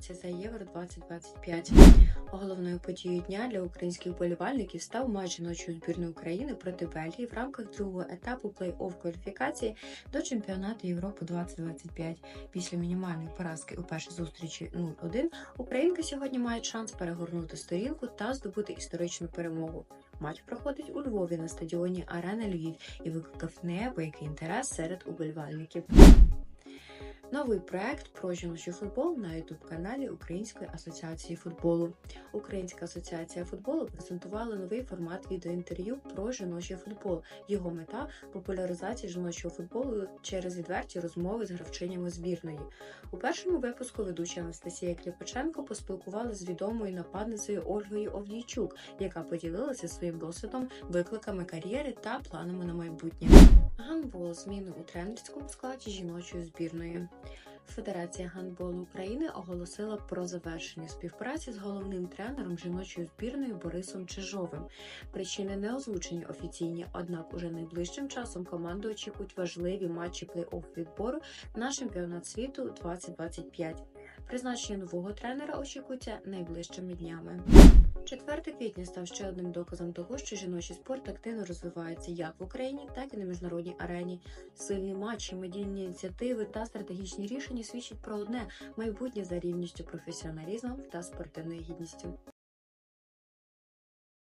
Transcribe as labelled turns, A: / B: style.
A: змагаються за Євро 2025. Головною подією дня для українських болівальників став матч жіночої збірної України проти Бельгії в рамках другого етапу плей-офф кваліфікації до чемпіонату Європи 2025. Після мінімальної поразки у першій зустрічі 0-1 Українка сьогодні має шанс перегорнути сторінку та здобути історичну перемогу. Матч проходить у Львові на стадіоні Арена Львів і викликав неабиякий інтерес серед уболівальників. Новий проект про жіночий футбол на youtube каналі Української асоціації футболу. Українська асоціація футболу презентувала новий формат відеоінтерв'ю про жіночий футбол. Його мета популяризація жіночого футболу через відверті розмови з гравчинями збірної. У першому випуску ведуча Анастасія Кліпаченко поспілкувалася з відомою нападницею Ольгою Овдійчук, яка поділилася своїм досвідом, викликами кар'єри та планами на майбутнє. Гандбол зміни у тренерському складі жіночої збірної. Федерація гандболу України оголосила про завершення співпраці з головним тренером жіночої збірної Борисом Чижовим. Причини не озвучені офіційні, однак уже найближчим часом команду очікують важливі матчі плей-офф відбору на чемпіонат світу 2025. Призначення нового тренера очікується найближчими днями. 4 квітня став ще одним доказом того, що жіночий спорт активно розвивається як в Україні, так і на міжнародній арені. Сильні матчі, медійні ініціативи та стратегічні рішення свідчать про одне майбутнє за рівністю, професіоналізмом та спортивною гідністю.